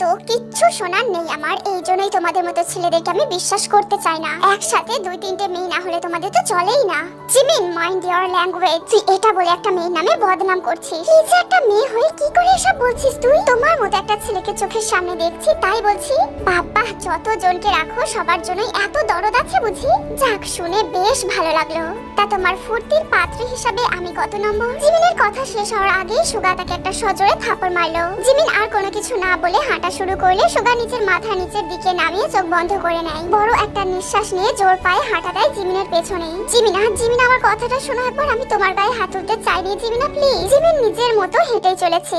তো কিচ্ছু শোনার নেই আমার। এই জন্যই তোমাদের মতো ছেলেদেরকে আমি বিশ্বাস করতে চাই না। একসাথে দুই তিনটে মেয়ে না হলে তোমাদের তো চলেই না। জিমিন মাইন্ড ইওর ল্যাঙ্গুয়েজ তুই এটা বলে একটা মেয়ের নামে বদনাম করছিস। কি যে একটা মেয়ে হয়ে কি করে এসব বলছিস তুই? তোমার মতো একটা ছেলেকে চোখের সামনে দেখছি, তাই বলছি। বাবা, যত জনকে রাখো, সবার জন্যই এত দরদ আছে বুঝি? যাক, শুনে বেশ ভালো লাগল। তা তোমার ফুর্তির পাত্র হিসাবে আমি কত নম্বর? জিমিনের কথা শেষ হওয়ার আগেই সুগা তাকে একটা সজোরে থাপড় মারলো। জিমিন আর কোনো কিছু না বলে হাঁটা শুরু করলে সুগা নিজের মাথা নিচের দিকে নামিয়ে চোখ বন্ধ করে নেয়। বড় একটা নিঃশ্বাস নিয়ে জোর পায়ে হাঁটা দেয় জিমিনের পেছনে। জিমিনা জিমিনা, আমার কথাটা শোনার পর আমি তোমার গায়ে হাত তুলতে চাইনি। জিমিনা প্লিজ জিমিন নিজের মতো হেঁটে চলেছে।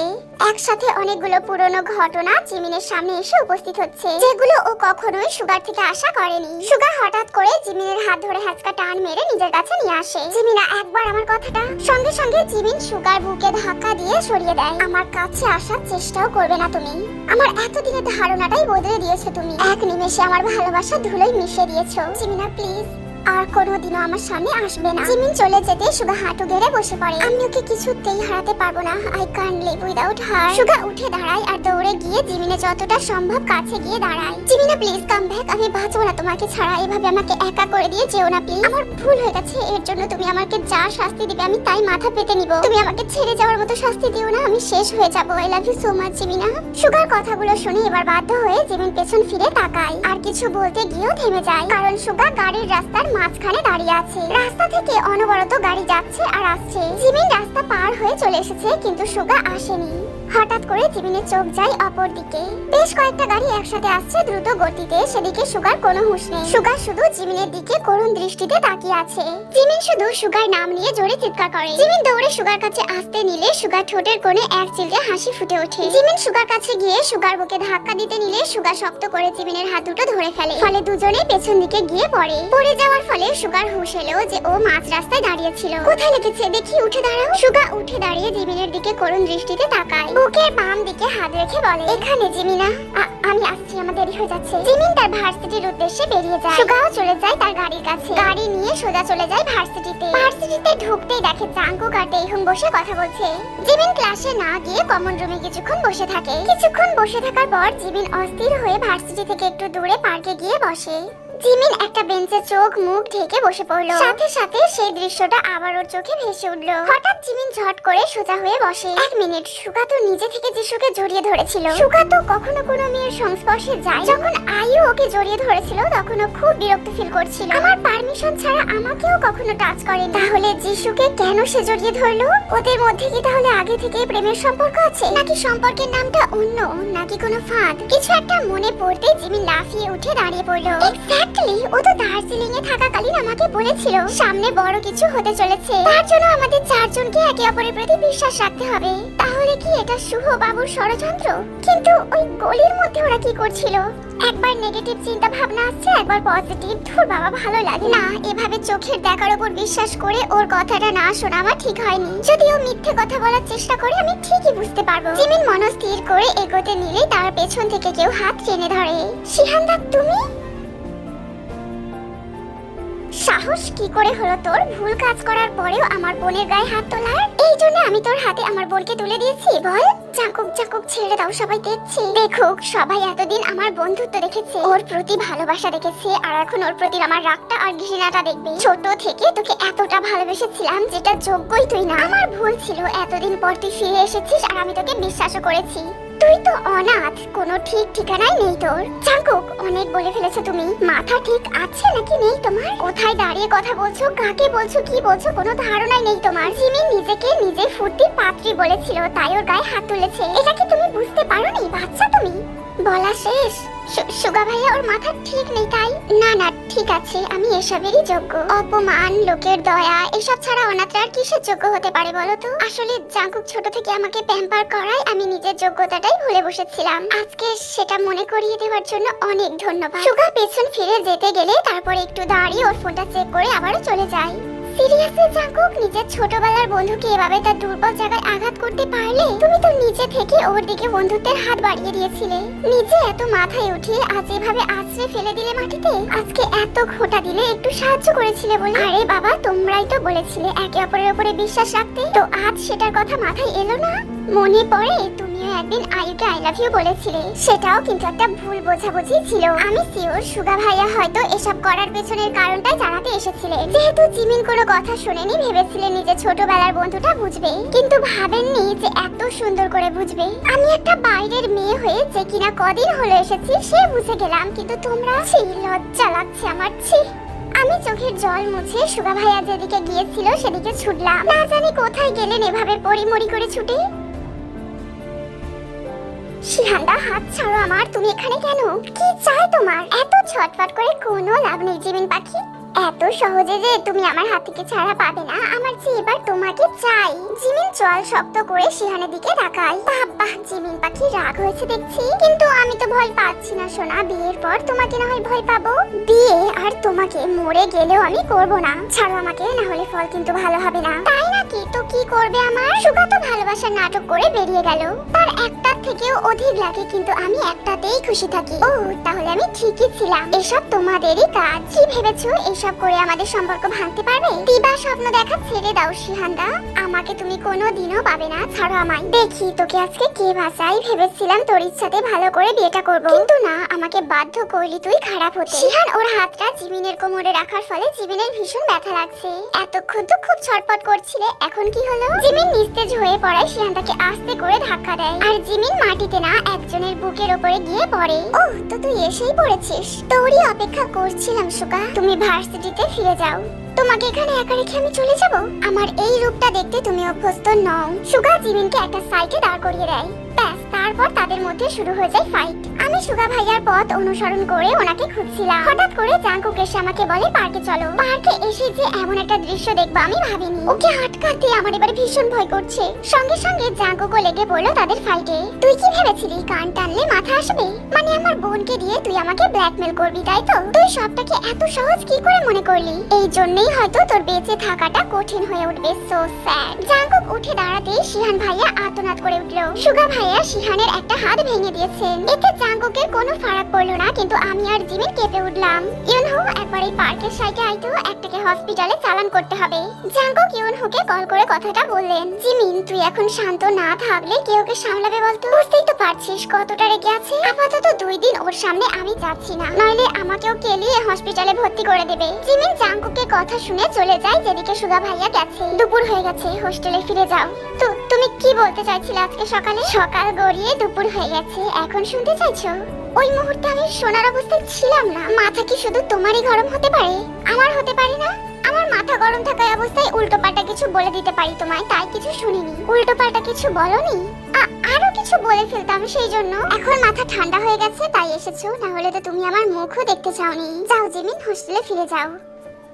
একসাথে অনেকগুলো পুরনো ঘটনা জিমিনের সামনে এসে উপস্থিত হচ্ছে, যেগুলো ও কখনোই সুগার থেকে আশা করেনি। সুগার হঠাৎ করে জিমিনের হাত ধরে হ্যাচকা টান মেরে নিজের কাছে নিয়ে আসে। জিমিনা, একবার আমার কথাটা? সঙ্গে সঙ্গে জিমিন সুগার বুকে ধাক্কা দিয়ে সরিয়ে দেয়। আমার কাছে আসার চেষ্টাও করবে না তুমি। আমার এতদিনের ধারণাটাই বদলে দিয়েছ তুমি। এক নিমেষে আমার ভালোবাসা ধুলোই মিশে দিয়েছ। জিমিনা, প্লিজ। আর কোনোদিনও আমার সামনে আসবে না। জিমিন চলে যেতে সুগা হাঁটু গেড়ে বসে পড়ে। আমি ওকে কিছুতেই হারাতে পারব না। আই কান লিভ উইদাউট হার সুগা উঠে দাঁড়ায় আর দৌড়ে গিয়ে জিমিনে যতটা সম্ভব কাছে গিয়ে দাঁড়ায়। জিমিনা প্লিজ কাম ব্যাক আমি বাঁচবো না তোমাকে ছাড়া। এভাবে আমাকে একা করে দিয়ে যেও না প্লিজ আমার ভুল হয়ে গেছে। এর জন্য তুমি আমাকে যা শাস্তি দিবে, আমি তাই মাথা পেতে নিব। তুমি আমাকে ছেড়ে যাওয়ার মতো শাস্তি দিও না। আমি শেষ হয়ে যাব। I love you so much জিমিনা। সুগার কথাগুলো শুনে এবার বাধ্য হয়ে জিমিন পেছন ফিরে তাকায়। আর কিছু বলতে গিয়েও থেমে যায়। কারণ সুগা গাড়ির রাস্তার মাঝখানে দাঁড়িয়ে আছে। রাস্তা থেকে অনবরত গাড়ি যাচ্ছে আর আসছে। জিমিন রাস্তা পার হয়ে চলে এসেছে, কিন্তু সুগা আসেনি। হঠাৎ করে জিমিনের চোখ যায় অপর দিকে। বেশ কয়েকটা গাড়ি একসাথে আসছে, দ্রুত গতিতে সেদিকে সুগার কোনো হুঁশ নেই। সুগার শুধু জিমিনের দিকে করুণ দৃষ্টিতে তাকিয়ে আছে। জিমিন শুধু সুগার নাম নিয়ে জোরে চিৎকার করে। জিমিন দৌড়ে সুগার কাছে আসতে নিলে সুগার ঠোঁটের কোণে এক চিলকে হাসি ফুটে ওঠে। জিমিন সুগার কাছে গিয়ে সুগার বুকে ধাক্কা দিতে নিলে সুগার শক্ত করে জিমিনের হাত দুটো ধরে ফেলে। ফলে দুজনে পেছন দিকে গিয়ে পড়ে। পড়ে যাওয়ার ফলে সুগার হুঁশ এলো যে ও মাঝ রাস্তায় দাঁড়িয়ে ছিল কোথায় লেগেছে? দেখি, উঠে দাঁড়াও। সুগা উঠে দাঁড়িয়ে জিমিনের দিকে করুণ দৃষ্টিতে তাকায়। বুকের বাম দিকে হাত রেখে বলে, এখানে, জিমিনা। আমি আসছি, আমার দেরি হয়ে যাচ্ছে। জিমিন তার ভার্সিটির উদ্দেশ্যে বেরিয়ে যায়। সুগাও চলে যায় তার গাড়ির কাছে। গাড়ি নিয়ে সোজা চলে যায় ভার্সিটিতে। ভার্সিটিতে ঢুকতেই দেখে চাঙ্কুক আর টেহুন বসে কথা বলছে। জিমিন ক্লাসে না গিয়ে কমন রুমে কিছুক্ষণ বসে থাকে। কিছুক্ষণ বসে থাকার পর জিমিন অস্থির হয়ে ভার্সিটি থেকে একটু দূরে পার্কে গিয়ে বসে। জিমিন একটা বেঞ্চে চোখ মুখ ঢেকে বসে পড়ল। সাথে সাথে সেই দৃশ্যটা আবার ওর চোখে ভেসে উঠল। হঠাৎ জিমিন ঝট করে সোজা হয়ে বসে। এক মিনিট সুকা তো নিজে থেকে যিশুকে জড়িয়ে ধরেছিল। সুকা তো কখনো কোনো মেয়ের সংস্পর্শে যায়। যখন আয়ু ওকে জড়িয়ে ধরেছিল তখন ও খুব বিরক্ত ফিল করছিল। আমার পারমিশন ছাড়া আমাকেও কখনো টাচ করেনি। তাহলে যিশুকে কেন সে জড়িয়ে ধরলো? ওদের মধ্যে কি তাহলে আগে থেকেই প্রেমের সম্পর্ক আছে? নাকি সম্পর্কের নামটা অন্য, নাকি কোনো ফাঁদ? কিছু একটা মনে পড়তে জিমিন লাফিয়ে উঠে দাঁড়িয়ে পড়ল। এক্স্যাক্টলি ও তো দার্জিলিং এ থাকাকালীন আমাকে বলেছিল, সামনে বড় কিছু হতে চলেছে। তার জন্য আমাদের চারজনকে একে অপরের প্রতি বিশ্বাস রাখতে হবে। তাহলে কি এটা শুভ বাবুর ষড়যন্ত্র? কিন্তু ওই গলির মধ্যে ওরা কি করছিল? একবার নেগেটিভ চিন্তা ভাবনা আসছে, একবার পজিটিভ ধুর বাবা, ভালো লাগে। না, এভাবে চোখের দেখার উপর বিশ্বাস করে ওর কথাটা না শোনা আমার ঠিক হয়নি। যদি ও মিথ্যে কথা বলার চেষ্টা করে, আমি ঠিকই বুঝতে পারব। জিমিন মনস্থির করে এগোতে নিলে তার পেছন থেকে কেউ হাত টেনে ধরে। শিহান্দা, তুমি? সাহস কি করে হলো তোর? ভুল কাজ করার পরেও আমার বোনের গায়ে হাত তোলার? এই জন্য আমি তোর হাতে আমার বোনকে তুলে দিয়েছি, বল। চাকুক চাকুক, ছেড়ে দাও সবাই, দেখছে। দেখুক, সবাই এতদিন আমার বন্ধুত্ব দেখেছে। ওর প্রতি ভালোবাসা দেখেছে, আর এখন ওর প্রতি আমার রাগটা আর ঘৃণাটা দেখবে। ছোট থেকে তোকে এতটা ভালোবেসেছিলাম, যেটা যোগ্যই তুই না। আমার ভুল ছিল, এতদিন পর তুই ফিরে এসেছিস, আর আমি তোকে বিশ্বাসও করেছি। তুই তো অনাথ, কোনো ঠিক ঠিকানাই নেই তোর। চাঙ্কুক অনেক বলে ফেলেছো তুমি। মাথা ঠিক আছে নাকি নেই তোমার? কোথায় দাঁড়িয়ে কথা বলছো, কাকে বলছো, কি বলছো, কোনো ধারণাই নেই তোমার। জিমি নিজেকে নিজে ফুর্তির পাত্রী বলেছিল, তাই ওর গায়ে হাত তুলেছে। এটা কি তুমি বুঝতে পারো নি বাচ্চা তুমি? বলা শেষ। সুগা ভাইয়া, ওর মাথা ঠিক নেই, তাই? না না, ঠিক আছে, আমি এসবেরই যোগ্য। অপমান, লোকের দয়া, এসব ছাড়া অনাথরা আর কিসের যোগ্য হতে পারে বলো তো? আসলে জাঙ্কুক ছোট থেকে আমাকে প্যাম্পার করায় আমি নিজের যোগ্যতাটাই ভুলে বসেছিলাম। আজকে সেটা মনে করিয়ে দেওয়ার জন্য অনেক ধন্যবাদ। সুগা পেছন ফিরে যেতে গেলে তারপর একটু দাঁড়িয়ে ওর ফোনটা চেক করে আবারও চলে যায়। সিরিয়াসলি জাঙ্কুক, নিজের ছোটবেলার বন্ধুকে এভাবে তার দুর্বল জায়গায় আঘাত করতে পারলে তুমি তো নিজে থেকে ওর দিকে বন্ধুত্বের হাত বাড়িয়ে দিয়েছিলে। নিজে এত মাথায় উঠিয়ে আজ এভাবে আছড়ে ফেলে দিলে মাটিতে, আজকে এত খোটা দিলে একটু সাহায্য করেছিলে বলে। আরে বাবা, তোমরাই তো বলেছিলে একে অপরের উপরে বিশ্বাস রাখতে। তো আজ সেটার কথা মাথায় এলো না? মনে পড়ে তুমিও একদিন আয়ুকে আই লাভ ইউ বলেছিলে। সেটাও কিন্তু একটা ভুল বোঝাবুঝি ছিল। আমি সিওর সুগা ভাইয়া হয়তো এসব করার পেছনের কারণটা জানাতে এসেছিলেন যেহেতু জিমিন কোনো কথা শুনেনি ভেবেছিলেন নিজের ছোটবেলার বন্ধুটা বুঝবে। কিন্তু ভাবেননি যে এত সুন্দর করে বুঝবে। আমি একটা বাইরের মেয়ে হয়ে যে কিনা কদিন হলো এসেছি, সে বুঝে গেলাম, কিন্তু তোমরা ছি, লজ্জা লাগছে আমার, ছি। আমি চোখের জল মুছে সুগা ভাইয়া যেদিকে গিয়েছিল সেদিকে ছুটলাম। না জানি কোথায় গেলেন এভাবে পরিমরি করে ছুটে। হাত ছাড়ো আমার, তুমি এখানে কেন? কি চাই তোমার? এত ছটফট করে কোনো লাভ নেই পাখি। এত সহজে যে তুমি আমার হাত থেকে ছাড়া পাবে না, আমার যে এবার তোমাকে চাই। জিমিন, চল শক্ত করে শিহানের দিকে বাবা জিমিন পাখি, রাগ হয়েছে দেখছি। কিন্তু আমি তো ভয় পাচ্ছি না, সোনা। বিয়ের পর তোমাকে না হয় ভয় পাবো? বিয়ে আর তোমাকে মরে গেলেও আমি করব না। ছাড়ো আমাকে, না হলে ফল কিন্তু ভালো হবে না। তাই নাকি? তো কি করবে আমার? সুগা তো ভালোবাসার নাটক করে বেরিয়ে গেল। তার একটার থেকেও অধিক লাগে, কিন্তু আমি একটাতেই খুশি থাকি। ও, তাহলে আমি ঠিকই ছিলাম। এসব তোমাদেরই কাজ। কি ভেবেছো? এসব করে আমাদের সম্পর্ক ভাঙতে পারবে? দিবা স্বপ্ন দেখা ছেড়ে দাও, শিহান্দা। আমাকে তুমি কোনো দিনও পাবে না, ছাড়ো আমায়। দেখি তোকে আজকে কে বাঁচাই ভেবেছিলাম তোর ইচ্ছাতে ভালো করে বিয়েটা করব। কিন্তু না, আমাকে বাধ্য করলি তুই খারাপ হতে। শিহান ওর হাতটা জিমিনের কোমরে রাখার ফলে জিমিনের ভীষণ ব্যথা লাগছে। এতক্ষণ তো খুব ছটপট করছিলে, এখন কি হলো? জিমিন নিস্তেজ হয়ে পড়ায় শিহান আস্তে করে ধাক্কা দেয়। আর জিমিন মাটিতে না একজনের বুকের উপরে গিয়ে পড়ে। ও তো তুই এসেই পড়েছিস। তোরই অপেক্ষা করছিলাম, সুকা। তুমি ভার্সিটিতে ফিরে যাও। তোমাকে এখানে একা রেখে আমি চলে যাব? আমার এই রূপটা দেখতে তুমি অভ্যস্ত নও। সুগা জিমিনকে একটা সাইটে দাঁড় করিয়ে দেয়। ব্যাস, তারপর তাদের মধ্যে শুরু হয়ে যায় ফাইট আমি সুগা ভাইয়ার পথ অনুসরণ করে ওনাকে খুঁজছিলাম। হঠাৎ করে জাঙ্কুক এসে আমাকে বলে, পার্কে চলো। পার্কে এসে যে এমন একটা দৃশ্য দেখব আমি ভাবিনি। ওকে আটকাতে আমার এবারে ভীষণ ভয় করছে। সঙ্গে সঙ্গে জাঙ্কুকও লেগে পড়ল তাদের ফাইটে তুই কি ভেবেছিলি? কান টানলে মাথা আসবে? মানে আমার বোনকে দিয়ে তুই আমাকে ব্ল্যাকমেল করবি, তাই তো? তুই সবটাকে এত সহজ কি করে মনে করলি? এই জন্যই হয়তো তোর বেঁচে থাকাটা কঠিন হয়ে উঠবে। সো স্যাড জাঙ্কুক উঠে শিহান ভাইয়া আর্তনাদ করে উঠল। সুগা ভাইয়া, শিহানের একটা হাত ভেঙে দিয়েছেন এতে কোনো ফারাক পড়ল না, কিন্তু আমি আর জিমিন কেঁপে উঠলাম। ইউনহো, একবার এই পার্কের সাইডে আইতো একটাকে হসপিটালে চালান করতে হবে। জাঙ্কুক ইউনহোকে কল করে কথাটা বললেন। জিমিন তুই এখন শান্ত না থাকলে কে ওকে সামলাবে বলতো? বুঝতেই তো পারছিস কতটা রেগে আছে। আপাতত দুই দিন ওর সামনে আমি যাচ্ছি না। নইলে আমাকেও কেলিয়ে হসপিটালে ভর্তি করে দেবে। জিমিন জাঙ্কুকে কথা শুনে চলে যায় যেদিকে সুগা ভাইয়া গেছে। দুপুর হয়ে গেছে হোস্টেলে ফিরে যাও। তো, তুমি কি বলতে চাইছিলে আজকে সকালে? সকাল গড়িয়ে দুপুর হয়ে গেছে, এখন শুনতে চাইছো? ওই মুহূর্তে আমি সোনার অবস্থায় ছিলাম না। মাথা কি শুধু তোমারই গরম হতে পারে? আমার হতে পারে না? আমার মাথা গরম থাকা অবস্থায় উল্টো পাল্টা কিছু বলে দিতে পারি তোমায়, তাই কিছু শুনিনি। উল্টো পাল্টা কিছু বলনি? আরও কিছু বলে ফেলতাম সেই জন্য। এখন মাথা ঠান্ডা হয়ে গেছে, তাই এসেছ। না হলে তো তুমি আমার মুখও দেখতে চাওনি। যাও জিমিন, হোস্টেলে ফিরে যাও।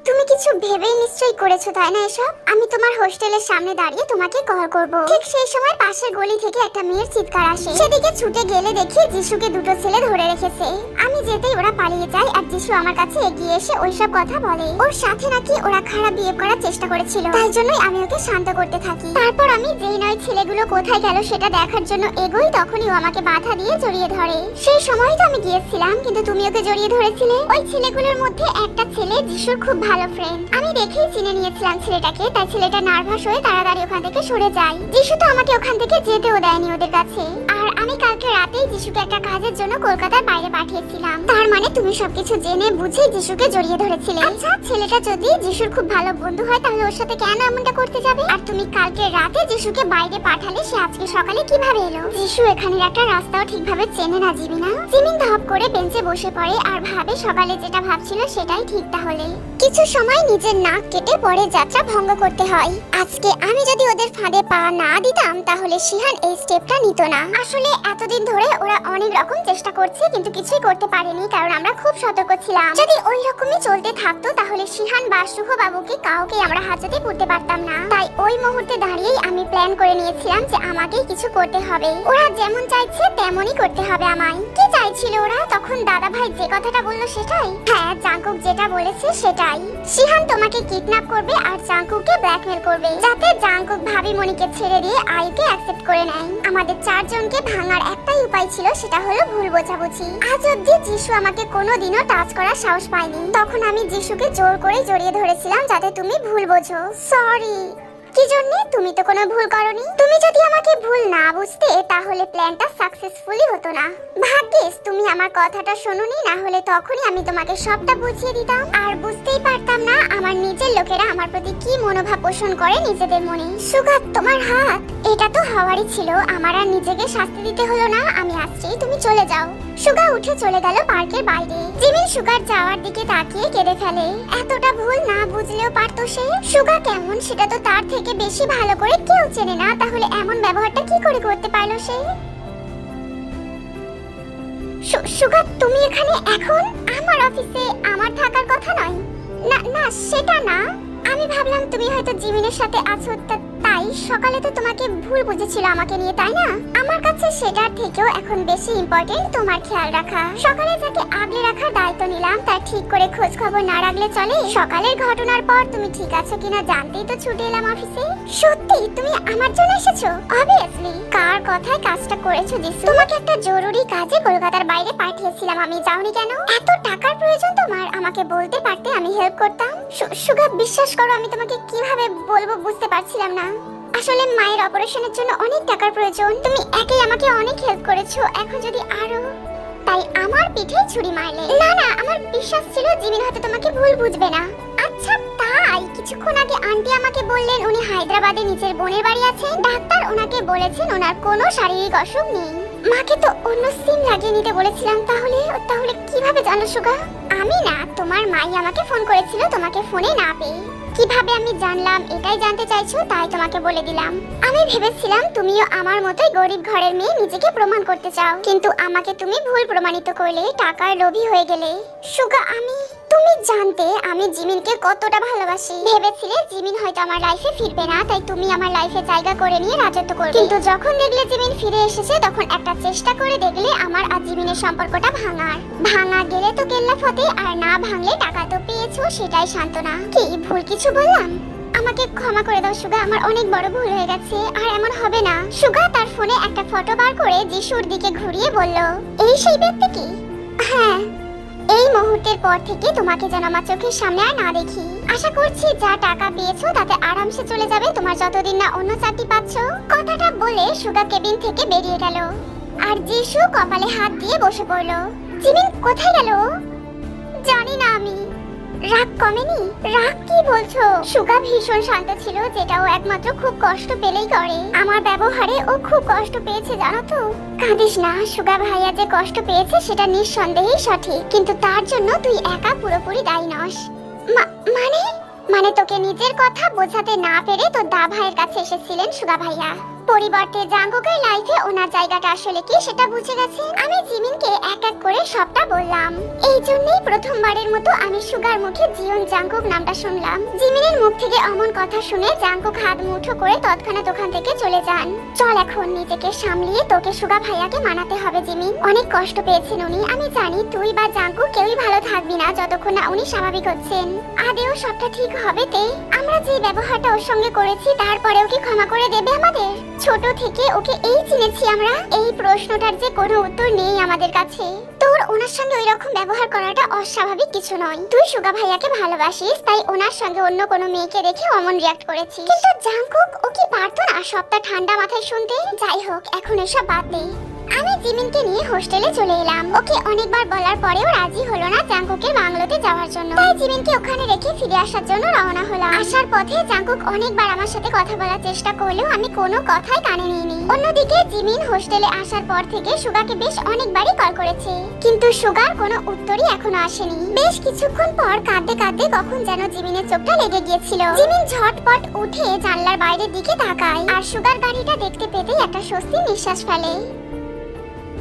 তুমি কিছু ভেবেই নিশ্চয়ই করেছ, তাই না এসব? আমি তোমার হোস্টেলের সামনে দাঁড়িয়ে তোমাকে কল করব। ঠিক সেই সময় পাশের গলি থেকে একটা মেয়ের চিৎকার আসে। সেদিকে ছুটে গেলে দেখি যিশুকে দুটো ছেলে ধরে রেখেছে। আমি যেতেই ওরা পালিয়ে যায় আর যিশু আমার কাছে এগিয়ে এসে ওইসব কথা বলে। ওর সাথে নাকি ওরা খারাপ বিয়ে করার চেষ্টা করেছিল। তাই জন্যই আমি ওকে শান্ত করতে থাকি। তারপর আমি যেই নয় ছেলেগুলো কোথায় গেল সেটা দেখার জন্য এগোই, তখনই ও আমাকে বাধা দিয়ে জড়িয়ে ধরে। সেই সময় তো আমি গিয়েছিলাম, কিন্তু তুমি ওকে জড়িয়ে ধরেছিলে। ওই ছেলেগুলোর মধ্যে একটা ছেলে যিশুর খুব ভালো ফ্রেন্ড, আমি দেখেই চিনে নিয়েছিলাম ছেলেটাকে, তাই ছেলেটা নার্ভাস হয়ে তাড়াতাড়ি ওখান থেকে সরে যায়। যিশু তো আমাকে ওখান থেকে যেতেও দেয়নি ওদের কাছে। আর আমি কালকে রাতেই যিশুকে একটা কাজের জন্য কলকাতার বাইরে পাঠিয়েছিলাম। তার মানে তুমি সবকিছু জেনে বুঝে যিশুকে জড়িয়ে ধরেছিলে। আচ্ছা ছেলেটা যদি যিশুর খুব ভালো বন্ধু হয়, তাহলে ওর সাথে কেন এমনটা করতে যাবে? আর তুমি কালকে রাতে যিশুকে বাইরে পাঠালে, সে আজকে সকালে কীভাবে এলো? যিশু এখানের একটা রাস্তাও ঠিকভাবে চেনে না, জিমিনা। জিমিন ধপ করে বেঞ্চে বসে পড়ে আর ভাবে সকালে যেটা ভাবছিল সেটাই ঠিক তাহলে। কিছু সময় নিজের নাক কেটে পরে যাত্রা ভঙ্গ করতে হয়। আজকে আমি যদি ওদের ফাঁদে পা না দিতাম, তাহলে শিহান এই স্টেপটা নিত না। আসলে এতদিন ধরে ওরা অনেক রকম চেষ্টা করছে, কিন্তু কিছুই করতে পারেনি, কারণ আমরা খুব সতর্ক ছিলাম। যদি ওই রকমই চলতে থাকতো, তাহলে শিহান বা শুভ বাবুকে কাউকে আমরা হাজতে পড়তে পারতাম না। তাই ওই মুহূর্তে দাঁড়িয়েই আমি প্ল্যান করে নিয়েছিলাম যে আমাকেই কিছু করতে হবে। ওরা যেমন চাইছে, তেমনই করতে হবে আমায়। কি চাইছিল ওরা? তখন দাদা ভাই যে কথাটা বলল সেটাই? হ্যাঁ জাঙ্কুক যেটা বলেছে সেটাই। শিহান তোমাকে কিডন্যাপ করবে আর জাঙ্কুককে ব্ল্যাকমেল করবে। যাতে জাঙ্কুক ভাবি মনিকে ছেড়ে দিয়ে আইকে অ্যাকসেপ্ট করে নেয়। আমাদের চারজনকে ভাঙার একটাই উপায় ছিল, সেটা হলো ভুল বোঝাবুঝি। আজ অব্দি যিশু আমাকে কোনোদিনও টাচ করার সাহস পায়নি। তখন আমি যিশুকে জোর করে জড়িয়ে ধরেছিলাম যাতে তুমি ভুল বোঝো। সরি কি জন্য? তুমি তো কোনো ভুল করনি। তুমি যদি আমাকে ভুল না বুঝতে, তাহলে প্ল্যানটা সাকসেসফুলি হতো না। ভাগ্যিস, তুমি আমার কথাটা শোনোনি, না হলে তখনই আমি তোমাকে সবটা বুঝিয়ে দিতাম। আর বুঝতেই পারতাম না আমার নিজের লোকেরা আমার প্রতি কি মনোভাব পোষণ করে নিজেদের মনে। সুগাত, তোমার হাত! এটা তো হওয়ারই ছিল। আমার আর নিজেকে শাস্তি দিতে হলো না। আমি আসছি তুমি চলে যাও। সুগা উঠে চলে গেল পার্কের বাইরে। জিমিন সুগার যাওয়ার দিকে তাকিয়ে কেঁদে ফেলে। এতটা ভুল না বুঝলেও পারতো সে? সুগা কেমন? সেটা তো তার থেকে বেশি ভালো করে কেউ চেনে না, তাহলে এমন ব্যবহারটা কি করে করতে পারল সে? সুগা, তুমি এখানে এখন আমার অফিসে আমার থাকার কথা নয়। না না, সেটা না। আমি ভাবলাম তুমি হয়তো জিমিনের সাথে আছো তাই সকালে তো তোমাকে ভুল বুঝেছিল আমাকে নিয়ে, তাই না? আমার কাছে সেটার থেকেও এখন বেশি ইম্পর্টেন্ট তোমার খেয়াল রাখা। সকালে যাকে আগলে রাখার দায়িত্ব নিলাম, তার ঠিক করে খোঁজ খবর না রাখলে চলে। সকালের ঘটনার পর তুমি ঠিক আছো কিনা জানতেই তো ছুটে এলাম অফিসে সত্যি? তুমি আমার জন্য এসেছ? অবভিয়াসলি কার কথায় কাজটা করেছ যিশু তোমাকে একটা জরুরি কাজে কলকাতার বাইরে পাঠিয়েছিলাম আমি, যাওনি কেন? এত টাকার প্রয়োজন তোমার। আমাকে বলতে পারতে আমি হেল্প করতাম। সুগা বিশ্বাস করো, আমি তোমাকে কীভাবে বলব বুঝতে পারছিলাম না। আসলে মায়ের অপারেশনের জন্য অনেক টাকার প্রয়োজন। তুমি একাই আমাকে অনেক হেল্প করেছ। এখন যদি আরও, তাই আমার পিঠে ছুরি মারলে। না না, আমার বিশ্বাস ছিল জিমিন হয়তো তোমাকে ভুল বুঝবে না। আচ্ছা তাই কিছুক্ষণ আগে আন্টি আমাকে বললেন উনি হায়দ্রাবাদে নিজের বোনের বাড়ি আছেন। ডাক্তার ওনাকে বলেছেন ওনার কোনো শারীরিক অসুখ নেই। মাকে তো অন্য সিম লাগিয়ে নিতে বলেছিলাম তাহলে? তাহলে কীভাবে জানো সুগা আমি না, তোমার মাই আমাকে ফোন করেছিল, তোমাকে ফোনে না পেয়ে। কীভাবে আমি জানলাম, এটাই জানতে চাইছো, তাই তোমাকে বলে দিলাম। আমি ভেবেছিলাম তুমিও আমার মতোই গরিব ঘরের মেয়ে নিজেকে প্রমাণ করতে চাও। কিন্তু আমাকে তুমি ভুল প্রমাণিত করলে, টাকার লোভী হয়ে গেলে। সুগা, আমি, তুমি জানতে আমি জিমিনকে কতটা ভালোবাসি। ভেবেছিলে জিমিন হয়তো আমার লাইফে ফিরবে না, তাই তুমি আমার লাইফে জায়গা করে নিয়ে রাজত্ব করবে। কিন্তু যখন দেখলে জিমিন ফিরে এসেছে, তখন একটা চেষ্টা করে দেখলে আমার আর জিমিনের সম্পর্কটা ভাঙার। ভাঙা গেলে তো কেল্লা ফতে আর না ভাঙলে টাকা তো পেয়েছ, সেটাই সান্ত্বনা। কি, ভুল কিছু বললাম? আমাকে ক্ষমা করে দাও, সুগা, আমার অনেক বড় ভুল হয়ে গেছে, আর এমন হবে না। সুগা তার ফোনে একটা ফটো বার করে যিশুর দিকে ঘুরিয়ে বলল, এই সেই ব্যক্তি কি? হ্যাঁ এই মুহূর্তের পর থেকে তোমাকে যেন আমার চোখের সামনে আর না দেখি। আশা করছি যা টাকা পেয়েছ, তাতে আরামসে চলে যাবে, তোমার যতদিন না অন্য চাকরি পাচ্ছ। কথাটা বলে সুগা কেবিন থেকে বেরিয়ে গেল। আর যিশু কপালে হাত দিয়ে বসে পড়ল, জিমিন, কোথায় গেল? জানি না আমি। রাগ কমেনি? রাগ কি বলছো? সুগা ভীষণ শান্ত ছিল যেটা ও একমাত্র খুব কষ্ট পেলেই করে। আমার ব্যবহারে ও খুব কষ্ট পেয়েছে, জানো তো? কাঁদিস না, সুগা ভাইয়া যে কষ্ট পেয়েছে, সেটা নিঃসন্দেহেই সঠিক। কিন্তু তার জন্য তুই একা পুরোপুরি দায়ী নস। মানে? মানে তোকে নিজের কথা বোঝাতে না পেরে তোর দা ভাইয়ের কাছে এসেছিলেন সুগা ভাইয়া। পরিবর্তে জাঙ্গুকের লাইফে ওনার জায়গাটা আসলে কি সেটা বুঝে গেছে? আমি জিমিনকে এক এক করে সবটা বললাম। এই জন্যই প্রথমবারের মতো আমি সুগার মুখে জিয়ন জাঙ্কুক নামটা শুনলাম। জিমিনের মুখ থেকে অমন কথা শুনে জাঙ্কুক হাত মুঠো করে তৎক্ষণাৎ ওখান থেকে চলে যান। চল এখন নিজেকে সামলিয়ে তোকে সুগা ভাইয়াকে মানাতে হবে, জিমিন। অনেক কষ্ট পেয়েছেন উনি। আমি জানি তুই বা জাঙ্কু কেউই ভালো থাকবি না যতক্ষণ না উনি স্বাভাবিক হচ্ছেন। আদেও সবটা ঠিক হবে তে। আমরা যে ব্যবহারটা ওর সঙ্গে করেছি, তারপরেও কি ক্ষমা করে দেবে আমাদের? ছোট থেকে ওকে এই চিনেছি আমরা। এই প্রশ্নটার যে কোনো উত্তর নেই আমাদের কাছে। তোর ওনার সঙ্গে ওই রকম ব্যবহার করাটা অস্বাভাবিক কিছু নয়। তুই সুগা ভাইয়াকে ভালোবাসিস, তাই ওনার সঙ্গে অন্য কোনো মেয়েকে দেখে অমন রিয়াক্ট করেছিস। কিন্তু জাঙ্কুক ও কি পারতো না সবটা ঠান্ডা মাথায় শুনতে? যাই হোক, এখন এসব বাদ দে। আমি জিমিনকে নিয়ে হোস্টেলে চলে এলাম। ওকে অনেকবার বলার পরেও রাজি হলো না জাঙ্কুকের বাংলোতে যাওয়ার জন্য। তাই জিমিনকে ওখানে রেখে ফিরে আসার জন্য রওনা হলাম। আসার পথে জাঙ্কুক অনেকবার আমার সাথে কথা বলার চেষ্টা করলেও আমি কোনো কথাই কানে নিইনি। অন্যদিকে জিমিন হোস্টেলে আসার পর থেকে সুগাকে বেশ অনেকবারই কল করেছে। কিন্তু সুগার কোনো উত্তরই এখনও আসেনি। বেশ কিছুক্ষণ পর কাঁদতে কাঁদতে কখন যেন জিমিনের চোখটা লেগে গিয়েছিল। জিমিন ঝটপট উঠে জানলার বাইরের দিকে তাকায়। আর সুগার গাড়িটা দেখতে পেতেই একটা স্বস্তি নিঃশ্বাস ফেলে।